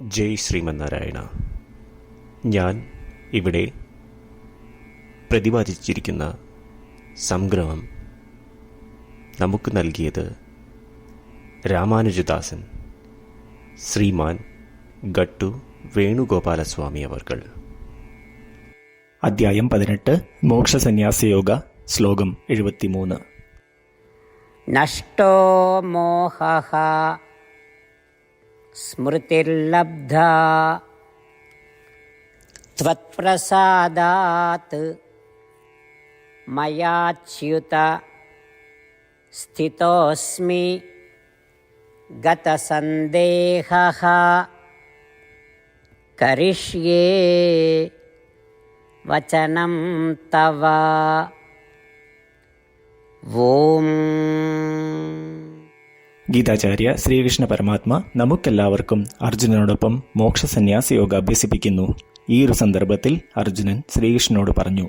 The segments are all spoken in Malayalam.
ജയ് ശ്രീമന്നാരായണ. ഞാൻ ഇവിടെ പ്രതിപാദിച്ചിരിക്കുന്ന സംഗ്രഹം നമുക്ക് നൽകിയത് രാമാനുജദാസൻ ശ്രീമാൻ ഗട്ടു വേണുഗോപാലസ്വാമി അവർകൾ. അദ്ധ്യായം പതിനെട്ട് മോക്ഷസന്യാസയോഗ ശ്ലോകം എഴുപത്തിമൂന്ന്. നഷ്ടോ മോഹ स्मृतिर्लब्धा त्वत्प्रसादात् मयाच्युत स्थितोऽस्मि गतसन्देहः करिष्ये वचनं तव ഓം ഗീതാചാര്യ ശ്രീകൃഷ്ണ പരമാത്മ നമുക്കെല്ലാവർക്കും അർജുനനോടൊപ്പം മോക്ഷസന്യാസ യോഗ അഭ്യസിപ്പിക്കുന്നു. ഈ ഒരു സന്ദർഭത്തിൽ അർജുനൻ ശ്രീകൃഷ്ണനോട് പറഞ്ഞു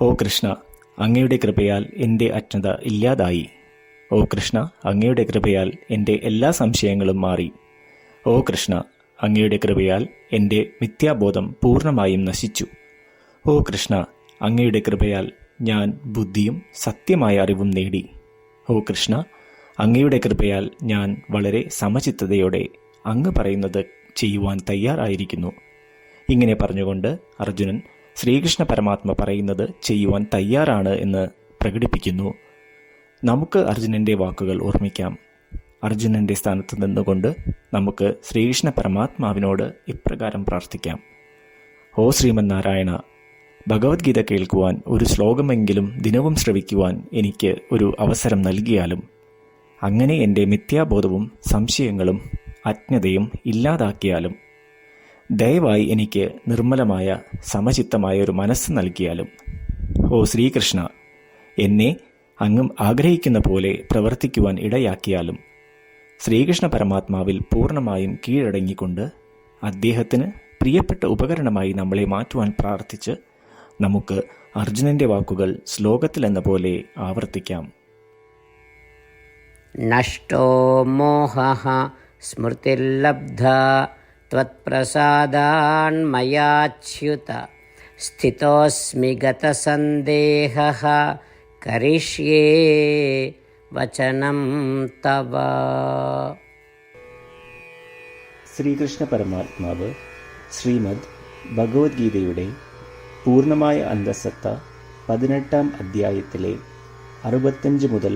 ഓ കൃഷ്ണ അങ്ങയുടെ കൃപയാൽ എന്റെ അജ്ഞത ഇല്ലാതായി. ഓ കൃഷ്ണ അങ്ങയുടെ കൃപയാൽ എന്റെ എല്ലാ സംശയങ്ങളും മാറി. ഓ കൃഷ്ണ അങ്ങയുടെ കൃപയാൽ എന്റെ മിഥ്യാബോധം പൂർണമായും നശിച്ചു. ഓ കൃഷ്ണ അങ്ങയുടെ കൃപയാൽ ഞാൻ ബുദ്ധിയും സത്യമായ അറിവും നേടി. ഓ കൃഷ്ണ അങ്ങയുടെ കൃപയാൽ ഞാൻ വളരെ സമചിത്തതയോടെ അങ്ങ് പറയുന്നത് ചെയ്യുവാൻ തയ്യാറായിരിക്കുന്നു. ഇങ്ങനെ പറഞ്ഞുകൊണ്ട് അർജുനൻ ശ്രീകൃഷ്ണ പരമാത്മ പറയുന്നത് ചെയ്യുവാൻ തയ്യാറാണ് എന്ന് പ്രകടിപ്പിക്കുന്നു. നമുക്ക് അർജുനന്റെ വാക്കുകൾ ഓർമ്മിക്കാം. അർജുനന്റെ സ്ഥാനത്ത് നിന്നുകൊണ്ട് നമുക്ക് ശ്രീകൃഷ്ണ പരമാത്മാവിനോട് ഇപ്രകാരം പ്രാർത്ഥിക്കാം. ഓ ശ്രീമന്നാരായണ ഭഗവത്ഗീത കേൾക്കുവാൻ ഒരു ശ്ലോകമെങ്കിലും ദിനവും ശ്രവിക്കുവാൻ എനിക്ക് ഒരു അവസരം നൽകിയാലും അങ്ങനെ എന്റെ മിഥ്യാബോധവും സംശയങ്ങളും അജ്ഞതയും ഇല്ലാതാക്കിയാലും ദയവായി എനിക്ക് നിർമ്മലമായ സമചിത്തമായ ഒരു മനസ്സ് നൽകിയാലും ഓ ശ്രീകൃഷ്ണ എന്നെ അങ്ങും ആഗ്രഹിക്കുന്ന പോലെ പ്രവർത്തിക്കുവാൻ ഇടയാക്കിയാലും ശ്രീകൃഷ്ണ പരമാത്മാവിൽ പൂർണമായും കീഴടങ്ങിക്കൊണ്ട് അദ്ദേഹത്തിന് പ്രിയപ്പെട്ട ഉപകരണമായി നമ്മളെ മാറ്റുവാൻ പ്രാർത്ഥിച്ച് നമുക്ക് അർജുനന്റെ വാക്കുകൾ ശ്ലോകത്തിലെന്ന പോലെ ആവർത്തിക്കാം. നഷ്ടോ മോഹः സ്മൃതിർലബ്ധാ त्वत्प्रसादान्मयाच्युत स्थितोऽस्मि गतसन्देहः करिष्ये वचनं तव ശ്രീകൃഷ്ണ പരമാത്മാവ് ശ്രീമദ് ഭഗവത്ഗീതയുടെ പൂർണ്ണമായ അന്തസത്ത പതിനെട്ടാം അധ്യായത്തിലെ അറുപത്തഞ്ച് മുതൽ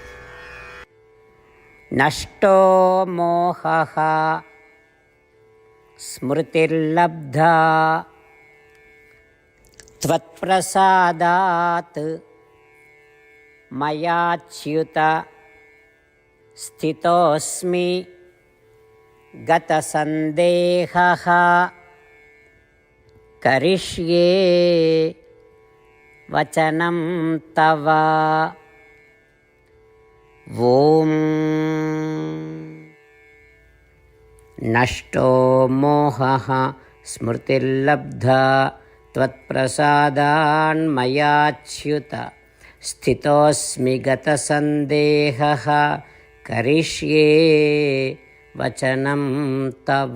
నష్టో మోహ స్మృతిర్లబ్ధా త్వత్ప్రసాదాత్ మయాచ్యుత స్థితోస్మి గతసందేహ కరిష్యే వచనం తవ ॐ नष्टो मोहः स्मृतिर्लब्धा त्वत्प्रसादान्मयाच्युत स्थितोऽस्मि गतसन्देहः। करिष्ये वचनं तव